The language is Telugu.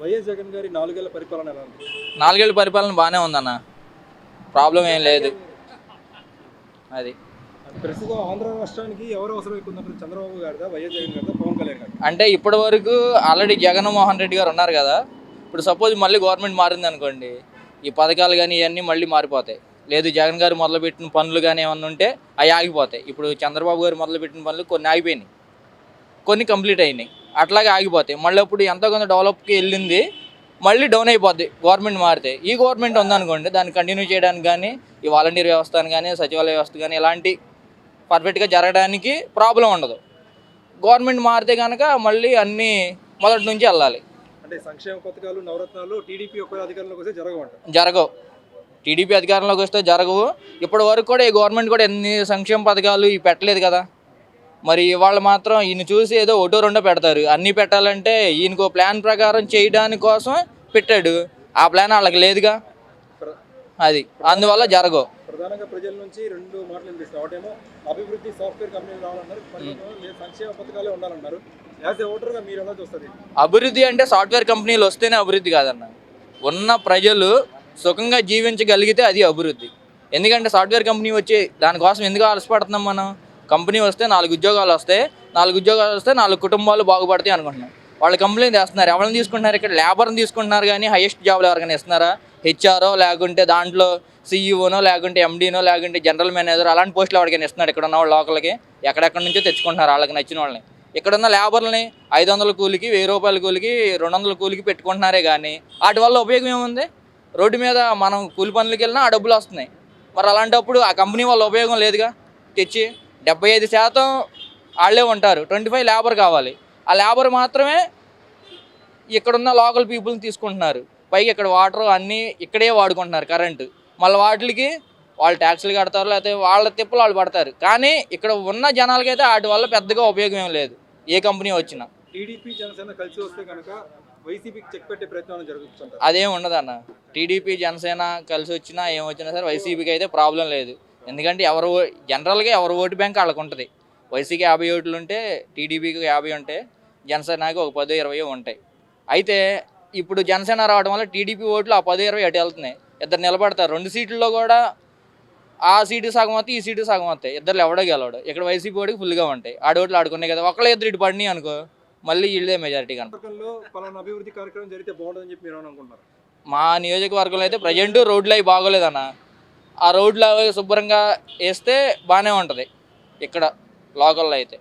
వైఎస్ జగన్ గారి నాలుగేళ్ళ పరిపాలన ఎలా ఉంది? నాలుగేళ్ళ పరిపాలన బాగానే ఉందన్న. ప్రాబ్లం ఏం లేదు. అది. ప్రస్తుతం ఆంధ్ర రాష్ట్రానికి ఎవరు అవసరం ఎక్కువ ఉందంటారు చంద్రబాబు గారిదా వైఎస్ జగన్ గారిదా పవన్ కళ్యాణ్ గారు అంటే ఇప్పటి వరకు ఆల్రెడీ జగన్మోహన్ రెడ్డి గారు ఉన్నారు కదా. ఇప్పుడు సపోజ్ మళ్ళీ గవర్నమెంట్ మారింది అనుకోండి ఈ పథకాలు కానీ ఇవన్నీ మళ్ళీ మారిపోతాయి. లేదు జగన్ గారు మొదలుపెట్టిన పనులు కానీ ఏమన్నా ఉంటే అవి ఆగిపోతాయి. ఇప్పుడు చంద్రబాబు గారు మొదలుపెట్టిన పనులు కొన్ని ఆగిపోయినాయి. కొన్ని కంప్లీట్ అయినాయి. అట్లాగే ఆగిపోతాయి. మళ్ళీ ఇప్పుడు ఎంతో కొంత డెవలప్కి వెళ్ళింది మళ్ళీ డౌన్ అయిపోద్ది గవర్నమెంట్ మారితే. ఈ గవర్నమెంట్ ఉందనుకోండి దాన్ని కంటిన్యూ చేయడానికి కానీ ఈ వాలంటీర్ వ్యవస్థను కానీ సచివాలయ వ్యవస్థ కానీ ఇలాంటి పర్ఫెక్ట్గా జరగడానికి ప్రాబ్లం ఉండదు. గవర్నమెంట్ మారితే కనుక మళ్ళీ అన్నీ మొదటి నుంచి వెళ్ళాలి. అంటే సంక్షేమ పథకాలు నవరత్నాలు టీడీపీ అధికారంలోకి వస్తే జరగమంటారు జరగవు. టీడీపీ అధికారంలోకి వస్తే జరగవు. ఇప్పటి వరకు కూడా ఈ గవర్నమెంట్ కూడా ఎన్ని సంక్షేమ పథకాలు ఇవి పెట్టలేదు కదా. మరి వాళ్ళు మాత్రం ఈయన చూసి ఏదో ఒకటో రెండో పెడతారు. అన్నీ పెట్టాలంటే ఈయనకు ప్లాన్ ప్రకారం చేయడానికి కోసం పెట్టాడు. ఆ ప్లాన్ వాళ్ళకి లేదుగా. అది. అందువల్ల జరగవు. ప్రధానంగా ప్రజల నుంచి రెండు మాటలు వినిపిస్తాయి ఒకటేమో అభివృద్ధి సాఫ్ట్వేర్ కంపెనీలు రావాలన్నారు. సంక్షేమ పథకాలే ఉండాలన్నారు. యాజ్ ఏ ఓటర్గా మీరు ఎలా చూస్తుంది అభివృద్ధి అంటే సాఫ్ట్వేర్ కంపెనీలు వస్తేనే అభివృద్ధి కాదన్న. ఉన్న ప్రజలు సుఖంగా జీవించగలిగితే అది అభివృద్ధి. ఎందుకంటే సాఫ్ట్వేర్ కంపెనీ వచ్చి దానికోసం ఎందుకు ఆలస్యపడుతున్నాం మనం? కంపెనీ వస్తే నాలుగు ఉద్యోగాలు వస్తే నాలుగు ఉద్యోగాలు వస్తే నాలుగు కుటుంబాలు బాగుపడతాయి అనుకుంటున్నాం. వాళ్ళు కంప్లైంట్ చేస్తున్నారు. ఎవరిని తీసుకుంటున్నారు? ఇక్కడ లేబర్ని తీసుకుంటున్నారు కానీ హైయెస్ట్ జాబ్లు ఎవరికైనా ఇస్తున్నారా? హెచ్ఆర్ఓ లేకుంటే దాంట్లో సీఈఓనో లేకుంటే ఎండీనో లేకుంటే జనరల్ మేనేజర్ అలాంటి పోస్టులు ఎవరికైనా ఇస్తున్నాడు ఇక్కడ ఉన్న వాళ్ళ లోకల్కి ఎక్కడెక్కడి నుంచో తెచ్చుకుంటున్నారు వాళ్ళకి నచ్చిన వాళ్ళని. ఇక్కడ ఉన్న లేబర్లని ఐదు వందల కూలికి వెయ్యి రూపాయల కూలికి రెండు వందల కూలికి పెట్టుకుంటున్నారే కానీ వాటి వల్ల ఉపయోగం ఏముంది? రోడ్డు మీద మనం కూలి పనులకి వెళ్ళినా ఆ డబ్బులు వస్తున్నాయి. మరి అలాంటప్పుడు ఆ కంపెనీ వల్ల ఉపయోగం లేదుగా? తెచ్చి డెబ్బై ఐదు శాతం వాళ్ళే ఉంటారు. ట్వంటీ ఫైవ్ లేబర్ కావాలి. ఆ లేబర్ మాత్రమే ఇక్కడున్న లోకల్ పీపుల్ని తీసుకుంటున్నారు. పైగా ఇక్కడ వాటర్ అన్నీ ఇక్కడే వాడుకుంటున్నారు కరెంటు. మళ్ళీ వాటికి వాళ్ళు ట్యాక్స్లు కడతారు లేకపోతే వాళ్ళ తిప్పలు వాళ్ళు పడతారు. కానీ ఇక్కడ ఉన్న జనాలకైతే వాటి వల్ల పెద్దగా ఉపయోగం ఏం లేదు. ఏ కంపెనీ వచ్చినా. టీడీపీ జనసేన కలిసి వస్తే కనుక వైసీపీకి చెక్ పెట్టే ప్రయత్నం జరుగుతుంటారు అదేం ఉండదన్న. టీడీపీ జనసేన కలిసి వచ్చినా ఏం వచ్చినా సరే వైసీపీకి అయితే ప్రాబ్లం లేదు. ఎందుకంటే ఎవరు ఓ- జనరల్గా ఎవరు ఓటు బ్యాంక్ వాళ్ళకు ఉంటుంది. వైసీకి యాభై ఓట్లు ఉంటే టీడీపీకి యాభై ఉంటే జనసేనకి ఒక పదో ఇరవై ఉంటాయి. అయితే ఇప్పుడు జనసేన రావడం వల్ల టీడీపీ ఓట్లు ఆ పదో ఇరవై అటు వెళ్తున్నాయి. ఇద్దరు నిలబడతారు. రెండు సీట్లలో కూడా ఆ సీటు సగం వస్తాయి ఈ సీటు సగం వస్తాయి ఇద్దరు ఎవడో గెలవడు. ఇక్కడ వైసీపీ ఓడికి ఫుల్గా ఉంటాయి. ఆడ ఓట్లు ఆడుకున్నాయి కదా. ఒకళ్ళ ఇద్దరు ఇటు పడినాయి అనుకో మళ్ళీ వీళ్ళే మెజారిటీ కనుక. పలానా అభివృద్ధి కార్యక్రమం జరిగితే బాగుంటుందని చెప్పి మీరు అనుకుంటున్నారు? మా నియోజకవర్గంలో అయితే ప్రజెంట్ రోడ్లు అవి బాగోలేదన్న. ఆ రోడ్లు అవి శుభ్రంగా వేస్తే బాగానే ఉంటుంది. ఇక్కడ లోకల్లో అయితే.